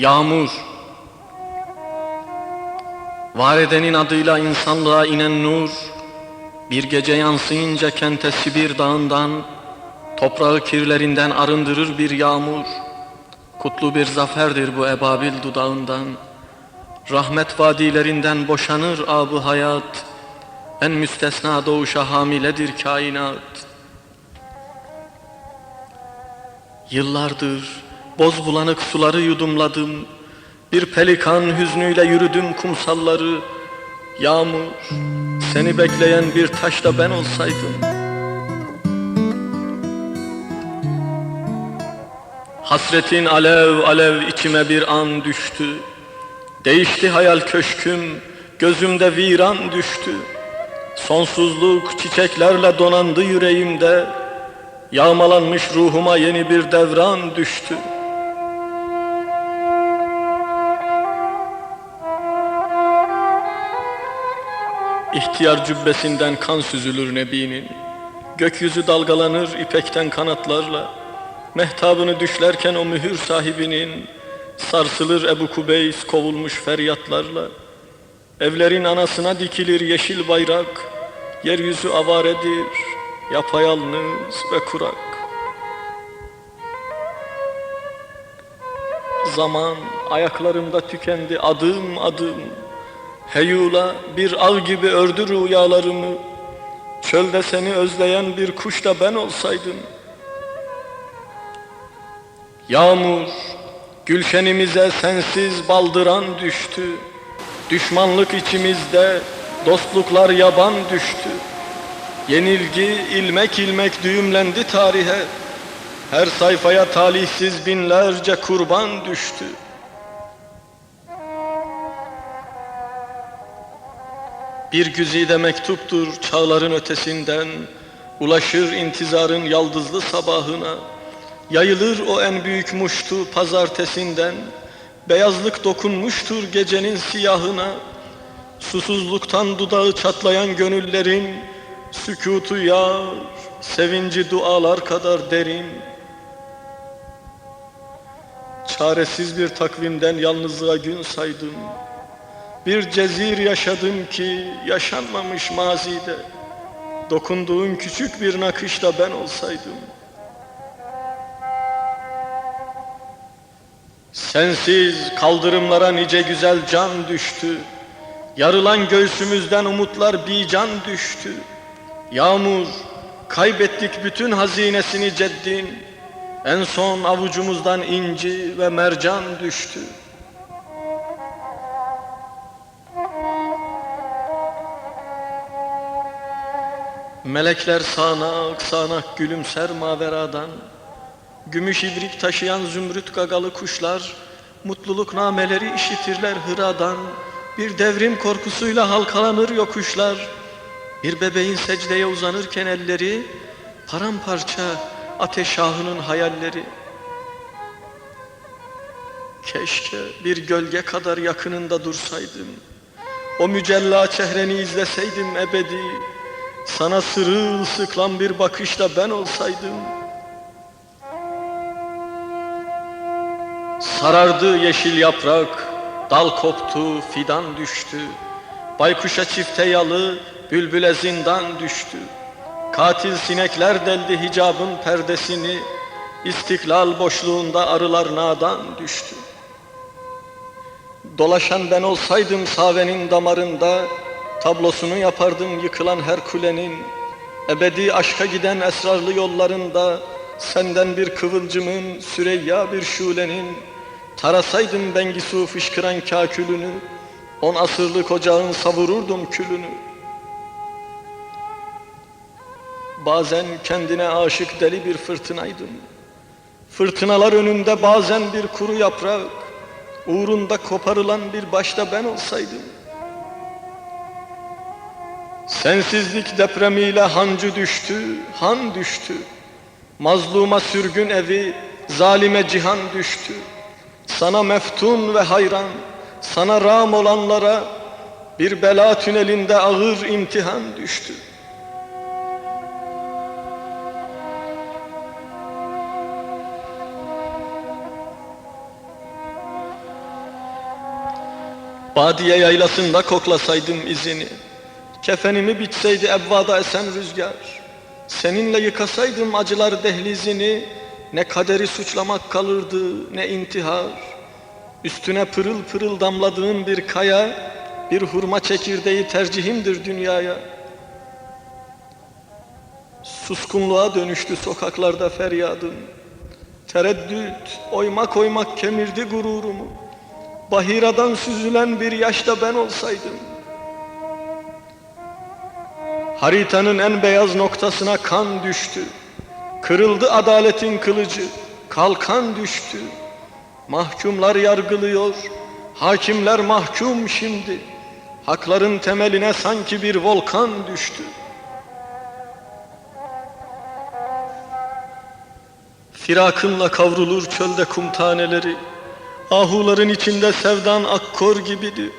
Yağmur. Var edenin adıyla insanlığa inen nur Bir gece yansıyınca kente Sibir dağından Toprağı kirlerinden arındırır bir yağmur. Kutlu bir zaferdir bu ebabil dudağından. Rahmet vadilerinden boşanır abı hayat. En müstesna doğuşa hamiledir kainat. Yıllardır boz bulanık suları yudumladım. Bir pelikan hüznüyle yürüdüm kumsalları. Yağmur seni bekleyen bir taş da ben olsaydım. Hasretin alev alev içime bir an düştü. Değişti hayal köşküm Gözümde viran düştü. Sonsuzluk çiçeklerle donandı yüreğimde. Yağmalanmış ruhuma yeni bir devran düştü İhtiyar cübbesinden kan süzülür Nebi'nin. Gökyüzü dalgalanır ipekten kanatlarla. Mehtabını düşlerken o mühür sahibinin. Sarsılır Ebu Kubeys kovulmuş feryatlarla. Evlerin anasına dikilir yeşil bayrak. Yeryüzü avaredir Yapayalnız ve kurak. Zaman ayaklarımda tükendi adım adım Heyula bir ağ gibi ördü rüyalarımı. Çölde seni özleyen bir kuş da ben olsaydım. Yağmur gülşenimize sensiz baldıran düştü. Düşmanlık içimizde dostluklar yaban düştü. Yenilgi ilmek ilmek düğümlendi tarihe. Her sayfaya talihsiz binlerce kurban düştü Bir güzide mektuptur çağların ötesinden Ulaşır intizarın yaldızlı sabahına. Yayılır o en büyük muştu pazartesinden Beyazlık dokunmuştur gecenin siyahına. Susuzluktan dudağı çatlayan gönüllerin Sükutu yar, sevinci dualar kadar derin. Çaresiz bir takvimden yalnızlığa gün saydım Bir cezir yaşadım ki yaşanmamış mazide. Dokunduğun küçük bir nakışla ben olsaydım. Sensiz kaldırımlara nice güzel can düştü. Yarılan göğsümüzden umutlar bir can düştü. Yağmur kaybettik bütün hazinesini ceddin. En son avucumuzdan inci ve mercan düştü Melekler sağanak sağanak gülümser maveradan. Gümüş ibrik taşıyan zümrüt gagalı kuşlar Mutluluk nameleri işitirler hıradan. Bir devrim korkusuyla halkalanır yokuşlar. Bir bebeğin secdeye uzanırken elleri Paramparça ateş şahının hayalleri. Keşke bir gölge kadar yakınında dursaydım. O mücella çehreni izleseydim ebedi Sana sırılsıklam bir bakışla ben olsaydım Sarardı yeşil yaprak, dal koptu, fidan düştü. Baykuşa çifte yalı, bülbüle zindan düştü. Katil sinekler deldi hicabın perdesini, İstiklal boşluğunda arılar nadan düştü. Dolaşan ben olsaydım savenin damarında, Tablosunu yapardım yıkılan her kulenin, Ebedi aşka giden esrarlı yollarında, Senden bir kıvılcımın, Süreyya bir şulenin, Tarasaydım Bengisu fışkıran kakülünü, On asırlık ocağın savururdum külünü. Bazen kendine aşık deli bir fırtınaydım. Fırtınalar önünde bazen bir kuru yaprak, Uğrunda koparılan bir başta ben olsaydım. Sensizlik depremiyle hancı düştü, han düştü. Mazluma sürgün evi, zalime cihan düştü. Sana meftun ve hayran, sana ram olanlara bir bela tünelinde ağır imtihan düştü. Badiye yaylasında koklasaydım izini Kefenimi bitseydi evvada esen rüzgar Seninle yıkasaydım acılar dehlizini Ne kaderi suçlamak kalırdı ne intihar. Üstüne pırıl pırıl damladığın bir kaya Bir hurma çekirdeği tercihimdir dünyaya. Suskunluğa dönüştü sokaklarda feryadım Tereddüt, oymak oymak kemirdi gururumu. Bahiradan süzülen bir yaşta ben olsaydım Haritanın en beyaz noktasına kan düştü. Kırıldı adaletin kılıcı Kalkan düştü. Mahkumlar yargılıyor Hakimler mahkum şimdi. Hakların temeline sanki bir volkan düştü. Firakınla kavrulur çölde kum taneleri. Ahuların içinde sevdan akkor gibidir.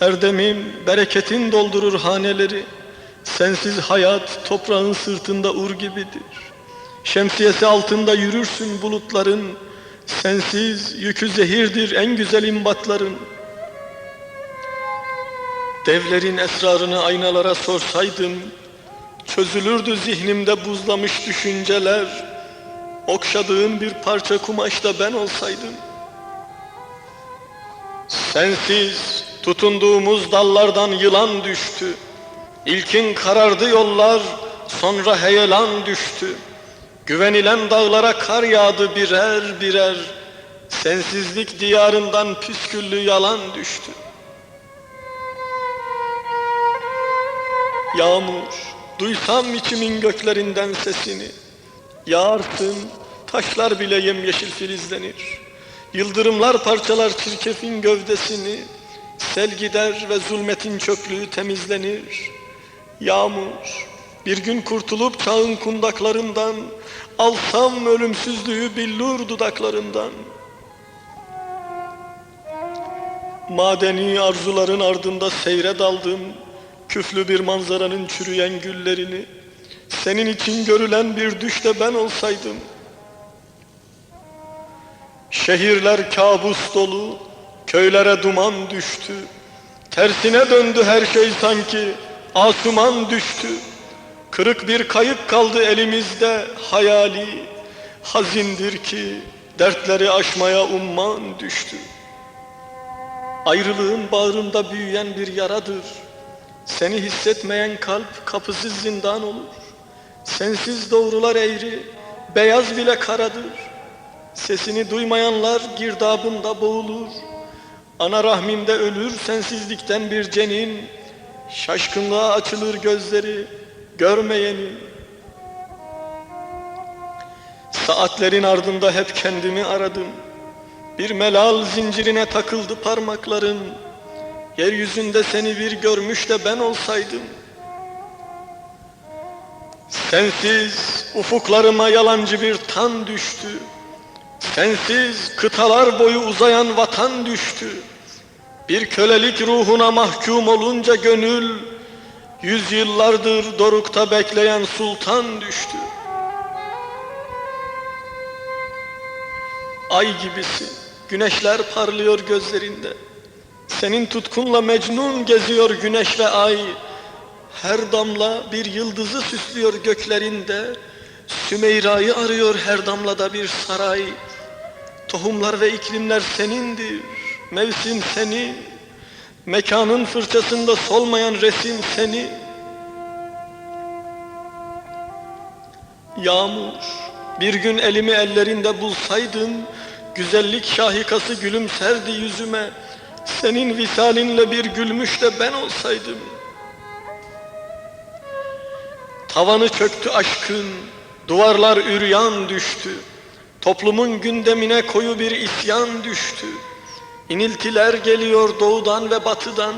Erdemim, bereketin doldurur haneleri Sensiz hayat toprağın sırtında ur gibidir. Şemsiyesi altında yürürsün bulutların. Sensiz yükü zehirdir en güzel imbatların. Devlerin esrarını aynalara sorsaydım Çözülürdü zihnimde buzlamış düşünceler. Okşadığın bir parça kumaşta ben olsaydım. Sensiz tutunduğumuz dallardan yılan düştü İlkin karardı yollar sonra heyelan düştü. Güvenilen dağlara kar yağdı birer birer. Sensizlik diyarından püsküllü yalan düştü. Yağmur, duysam içimin göklerinden sesini. Yağarsın, taşlar bile yemyeşil filizlenir. Yıldırımlar parçalar çirkefin gövdesini. Sel gider ve zulmetin çöplüğü temizlenir Yağmur, bir gün kurtulup çağın kundaklarından Alsam ölümsüzlüğü billur dudaklarından. Madeni arzuların ardında seyre daldım Küflü bir manzaranın çürüyen güllerini. Senin için görülen bir düşte ben olsaydım. Şehirler kabus dolu Köylere duman düştü. Tersine döndü her şey sanki Asuman düştü. Kırık bir kayık kaldı elimizde. Hayali Hazindir ki dertleri aşmaya umman düştü. Ayrılığın bağrında büyüyen bir yaradır. Seni hissetmeyen kalp kapısız zindan olur. Sensiz doğrular eğri, beyaz bile karadır. Sesini duymayanlar girdabında boğulur. Ana rahmimde ölür sensizlikten bir cenin Şaşkınlığa açılır gözleri görmeyenin Saatlerin ardında hep kendimi aradım. Bir melal zincirine takıldı parmaklarım Yeryüzünde seni bir görmüş de ben olsaydım. Sensiz ufuklarıma yalancı bir tan düştü. Sensiz kıtalar boyu uzayan vatan düştü Bir kölelik ruhuna mahkum olunca gönül Yüzyıllardır dorukta bekleyen sultan düştü. Ay gibisin, güneşler parlıyor gözlerinde. Senin tutkunla mecnun geziyor güneş ve ay. Her damla bir yıldızı süslüyor göklerinde. Sümeyra'yı arıyor her damlada bir saray. Tohumlar ve iklimler senindir, mevsim senin Mekanın fırçasında solmayan resim seni. Yağmur, bir gün elimi ellerinde bulsaydın Güzellik şahikası gülümserdi yüzüme. Senin visalinle bir gülmüş de ben olsaydım. Tavanı çöktü aşkın, duvarlar üryan düştü. Toplumun gündemine koyu bir isyan düştü İniltiler geliyor doğudan ve batıdan.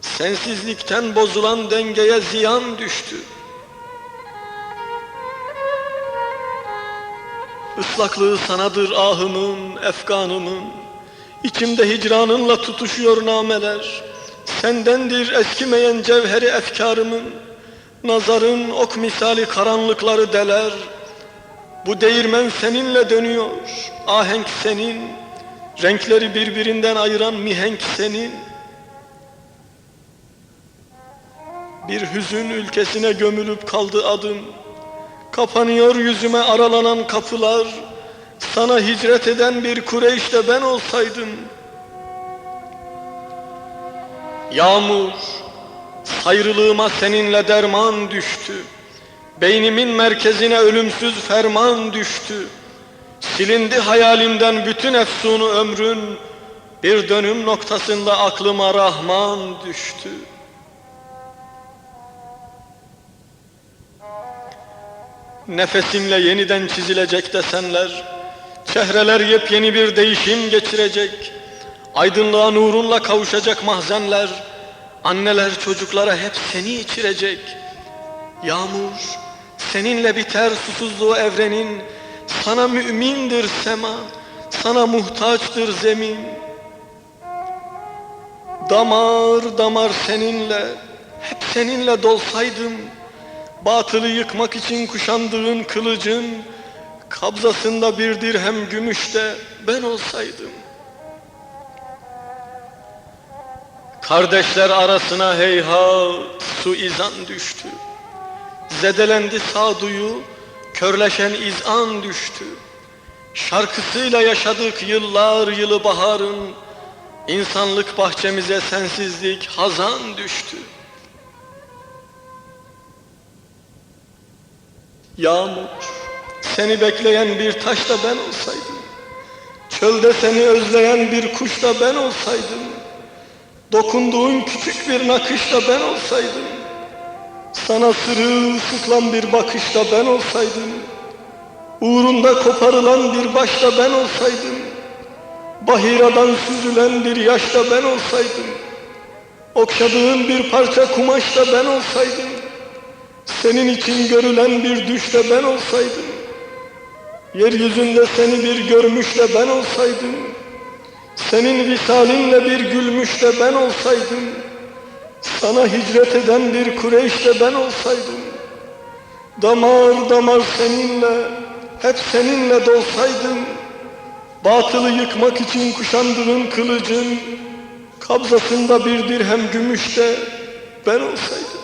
Sensizlikten bozulan dengeye ziyan düştü. Islaklığı sanadır ahımın, efkanımın İçimde hicranınla tutuşuyor nameler. Sendendir eskimeyen cevheri efkarımın. Nazarın ok misali karanlıkları deler. Bu değirmen seninle dönüyor Ahenk senin Renkleri birbirinden ayıran mihenk senin. Bir hüzün ülkesine gömülüp kaldı adım. Kapanıyor yüzüme aralanan kapılar. Sana hicret eden bir Kureyş'te ben olsaydım. Yağmur, sayrılığıma seninle derman düştü. Beynimin merkezine ölümsüz ferman düştü. Silindi hayalimden bütün efsunu ömrün. Bir dönüm noktasında aklıma Rahman düştü. Nefesinle yeniden çizilecek desenler, çehreler yepyeni bir değişim geçirecek, aydınlığa nurunla kavuşacak mahzenler, anneler çocuklara hep seni içirecek. Yağmur, seninle biter susuzluğu evrenin, sana mümindir sema, sana muhtaçtır zemin. Damar damar seninle, hep seninle dolsaydım, Batılı yıkmak için kuşandığın kılıcın kabzasında bir dirhem gümüşte ben olsaydım. Kardeşler arasına heyhat suizan düştü. Zedelendi sağduyu, körleşen izan düştü. Şarkısıyla yaşadık yıllar yılı baharın, insanlık bahçemize sensizlik hazan düştü. Yağmur, seni bekleyen bir taş da ben olsaydım. Çölde seni özleyen bir kuş da ben olsaydım. Dokunduğun küçük bir nakış da ben olsaydım. Sana sırılsıklam bir bakış da ben olsaydım. Uğrunda koparılan bir baş da ben olsaydım. Bahiradan süzülen bir yaş da ben olsaydım. Okşadığın bir parça kumaş da ben olsaydım. Senin için görülen bir düşte ben olsaydım, yeryüzünde seni bir görmüş de ben olsaydım, senin visalinle bir gülmüş de ben olsaydım, sana hicret eden bir Kureyş de ben olsaydım, damar damar seninle, hep seninle dolsaydım, batılı yıkmak için kuşandığın kılıcın, kabzasında bir dirhem gümüş de ben olsaydım.